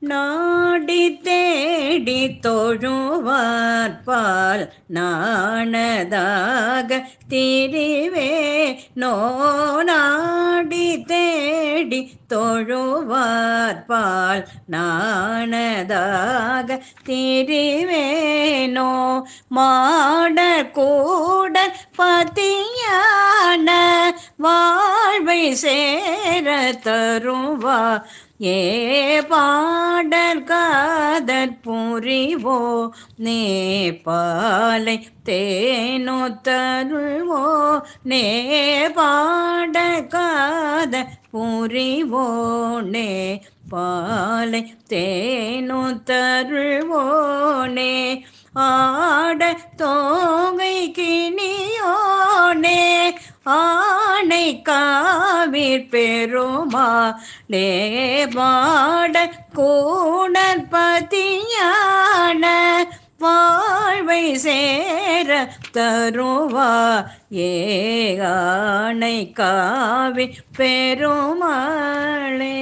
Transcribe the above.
நாடி தேடி தொழுவார்பால் நாணதாக திரிவே. நோ நாடி தேடி தொழுவார்பால் நாணதாக திரிவேனோ மாட கூட பதியான வா வாழ்வை சேர தருவா ஏ பாடல் காதற் புரிவோ? நேபாலை தேனோ தருவோ நே பாட காத புரிவோ? நே பாலை தேனோ தருவோனே ஆட தோகை கிணியோனே ஆனை காவிர் பெருமா டே பாட கூடற்பதியான வாழ்வை சேர தருவா ஏ ஆனை காவி பெருமாளே.